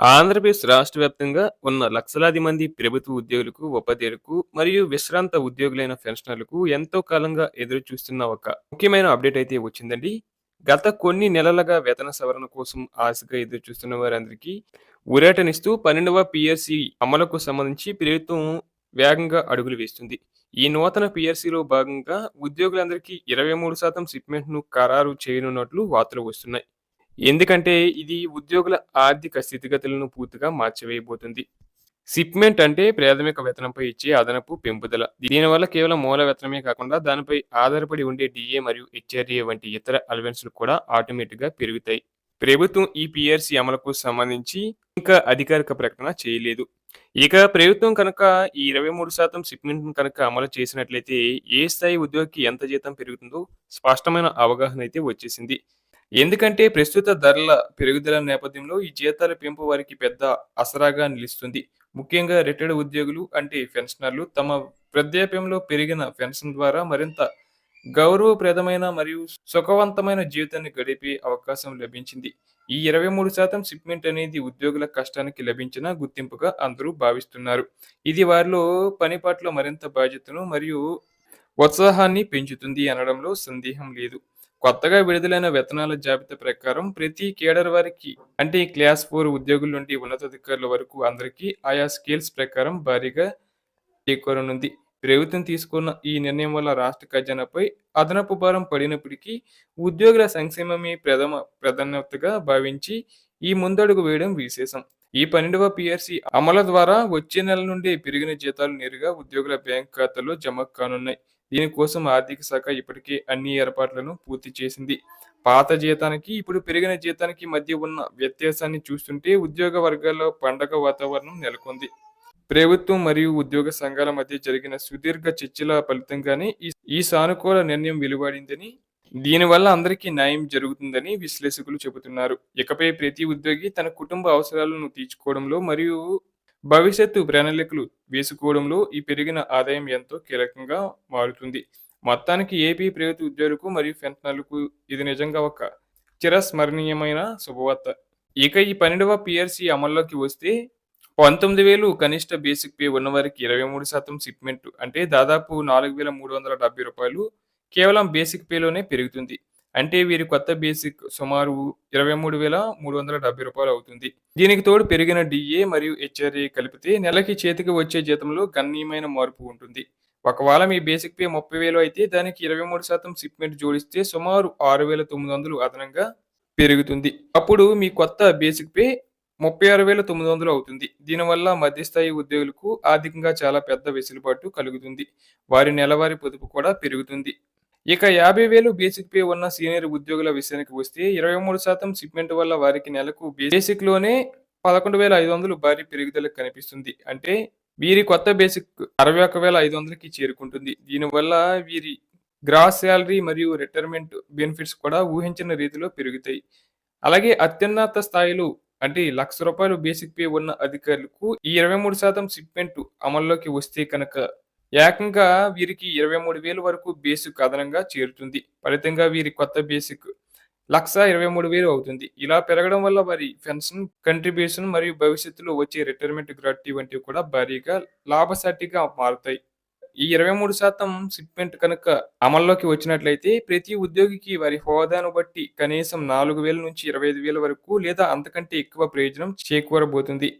ఆంధ్రప్రదేశ్ రాష్ట్ర వ్యాప్తంగా ఉన్న లక్షలాది మంది ప్రభుత్వ ఉద్యోగులకు, ఉపాధ్యాయులకు మరియు విశ్రాంత ఉద్యోగులైన పెన్షనర్లకు ఎంతో కాలంగా ఎదురు చూస్తున్న ఒక ముఖ్యమైన అప్డేట్ అయితే వచ్చిందండి. గత కొన్ని నెలలుగా వేతన సవరణ కోసం ఆశగా ఎదురు చూస్తున్న వారందరికీ ఉరేటనిస్తూ పన్నెండవ పిఎస్సి అమలుకు సంబంధించి ప్రభుత్వం వేగంగా అడుగులు వేస్తుంది. ఈ నూతన పిఎస్సిలో భాగంగా ఉద్యోగులందరికీ ఇరవై మూడు శాతం సిప్మెంట్‌ను ఖరారు చేయనున్నట్లు వార్తలు వస్తున్నాయి. ఎందుకంటే ఇది ఉద్యోగుల ఆర్థిక స్థితిగతులను పూర్తిగా మార్చివేయబోతుంది. సిప్మెంట్ అంటే ప్రాథమిక వేతనంపై ఇచ్చే అదనపు పెంపుదల. దీనివల్ల కేవలం మూల వేతనమే కాకుండా దానిపై ఆధారపడి ఉండే డిఏ మరియు హెచ్ఆర్ఏ వంటి ఇతర అలవెన్స్‌లు కూడా ఆటోమేటిక్‌గా పెరుగుతాయి. ప్రభుత్వం ఈ పిఆర్సీ అమలుకు సంబంధించి ఇంకా అధికారిక ప్రకటన చేయలేదు. ఇక ప్రభుత్వం కనుక ఈ ఇరవై మూడు శాతం సిప్మెంట్‌ను కనుక అమలు చేసినట్లయితే ఏ స్థాయి ఉద్యోగికి ఎంత జీతం పెరుగుతుందో స్పష్టమైన అవగాహన అయితే వచ్చేసింది. ఎందుకంటే ప్రస్తుత ధరల పెరుగుదల నేపథ్యంలో ఈ జీతాల పెంపు వారికి పెద్ద అసరాగా నిలుస్తుంది. ముఖ్యంగా రిటైర్డ్ ఉద్యోగులు అంటే పెన్షనర్లు తమ వృద్ధాప్యంలో పెరిగిన పెన్షన్ ద్వారా మరింత గౌరవప్రదమైన మరియు సుఖవంతమైన జీవితాన్ని గడిపే అవకాశం లభించింది. ఈ ఇరవై మూడు శాతం షిప్మెంట్ అనేది ఉద్యోగుల కష్టానికి లభించిన గుర్తింపుగా అందరూ భావిస్తున్నారు. ఇది వారిలో పని పట్ల మరింత బాధ్యతను మరియు ఉత్సాహాన్ని పెంచుతుంది అనడంలో సందేహం లేదు. కొత్తగా విడుదలైన వేతనాల జాబితా ప్రకారం ప్రతి కేడర్ వారికి అంటే క్లాస్ ఫోర్ ఉద్యోగుల నుండి ఉన్నతాధికారుల వరకు అందరికీ ఆయా స్కేల్స్ ప్రకారం భారీగా చేకూరనుంది. ప్రభుత్వం తీసుకున్న ఈ నిర్ణయం వల్ల రాష్ట్ర ఖజానాపై అదనపు భారం పడినప్పటికీ ఉద్యోగుల సంక్షేమమే ప్రథమ ప్రాధాన్యతగా భావించి ఈ ముందడుగు వేయడం విశేషం. ఈ పన్నెండవ పిఆర్సీ అమలు ద్వారా వచ్చే నెల నుండి పెరిగిన జీతాలు నేరుగా ఉద్యోగుల బ్యాంకు ఖాతాలో జమ కానున్నాయి. దీనికోసం ఆర్థిక శాఖ ఇప్పటికే అన్ని ఏర్పాట్లను పూర్తి చేసింది. పాత జీతానికి, ఇప్పుడు పెరిగిన జీతానికి మధ్య ఉన్న వ్యత్యాసాన్ని చూస్తుంటే ఉద్యోగ వర్గాల్లో పండగ వాతావరణం నెలకొంది. ప్రభుత్వం మరియు ఉద్యోగ సంఘాల మధ్య జరిగిన సుదీర్ఘ చర్చల ఫలితంగానే ఈ ఈ సానుకూల నిర్ణయం వెలువడిందని, దీనివల్ల అందరికీ న్యాయం జరుగుతుందని విశ్లేషకులు చెబుతున్నారు. ఇకపై ప్రతి ఉద్యోగి తన కుటుంబ అవసరాలను తీర్చుకోవడంలో మరియు భవిష్యత్తు ప్రణాళికలు వేసుకోవడంలో ఈ పెరిగిన ఆదాయం ఎంతో కీలకంగా మారుతుంది. మొత్తానికి ఏపీ ప్రభుత్వ ఉద్యోగులకు మరియు పెన్షనర్లకు ఇది నిజంగా ఒక చిరస్మరణీయమైన శుభవార్త. ఇక ఈ పన్నెండవ పిఆర్సీ అమల్లోకి వస్తే పంతొమ్మిది వేలు కనిష్ట బేసిక్ పే ఉన్నవారికి ఇరవై మూడు శాతం సిప్మెంట్ అంటే దాదాపు నాలుగు వేల మూడు వందల డెబ్బై రూపాయలు కేవలం బేసిక్ పేలోనే పెరుగుతుంది. అంటే వీరి కొత్త బేసిక్ సుమారు ఇరవై మూడు వేల మూడు వందల డెబ్బై రూపాయలు అవుతుంది. దీనికి తోడు పెరిగిన డిఏ మరియు హెచ్ఆర్ఏ కలిపితే నెలకి చేతికి వచ్చే జీతంలో గణనీయమైన మార్పు ఉంటుంది. ఒకవేళ మీ బేసిక్ పే ముప్పై వేలు అయితే దానికి ఇరవై మూడు శాతం సిప్మెంట్ జోడిస్తే సుమారు ఆరు వేల తొమ్మిది వందలు అదనంగా పెరుగుతుంది. అప్పుడు మీ కొత్త బేసిక్ పే ముప్పై ఆరు వేల తొమ్మిది వందలు అవుతుంది. దీనివల్ల మధ్యస్థాయి ఉద్యోగులకు ఆర్థికంగా చాలా పెద్ద వెసులుబాటు కలుగుతుంది. వారి నెలవారీ పొదుపు కూడా పెరుగుతుంది. ఇక యాభై వేలు బేసిక్ పే ఉన్న సీనియర్ ఉద్యోగుల విషయానికి వస్తే ఇరవై మూడు శాతం సిప్మెంట్ వల్ల వారికి నెలకు బేసిక్‌లోనే పదకొండు వేల ఐదు వందలు భారీ పెరుగుదల కనిపిస్తుంది. అంటే వీరి కొత్త బేసిక్ అరవై ఒక్క వేల ఐదు వందలకి చేరుకుంటుంది. దీనివల్ల వీరి గ్రాస్ శాలరీ మరియు రిటైర్మెంట్ బెనిఫిట్స్ కూడా ఊహించిన రీతిలో పెరుగుతాయి. అలాగే అత్యున్నత స్థాయిలో అంటే లక్ష రూపాయలు బేసిక్ పే ఉన్న అధికారులకు ఈ ఇరవై మూడు శాతం సిప్మెంట్ అమల్లోకి వస్తే కనుక ఏకంగా వీరికి ఇరవై మూడు వేలు వరకు బేసిక్ అదనంగా చేరుతుంది. ఫలితంగా వీరి కొత్త బేసిక్ లక్ష ఇరవై మూడు వేలు అవుతుంది. ఇలా పెరగడం వల్ల వారి పెన్షన్ కంట్రిబ్యూషన్ మరియు భవిష్యత్తులో వచ్చే రిటైర్మెంట్ గ్రాట్యుటీ వంటివి కూడా భారీగా లాభసాటిగా మారుతాయి. ఈ ఇరవై మూడు శాతం సిట్మెంట్ కనుక అమల్లోకి వచ్చినట్లయితే ప్రతి ఉద్యోగికి వారి హోదాను బట్టి కనీసం నాలుగు వేల నుంచి ఇరవై ఐదు వేల వరకు లేదా అంతకంటే ఎక్కువ ప్రయోజనం చేకూరబోతుంది.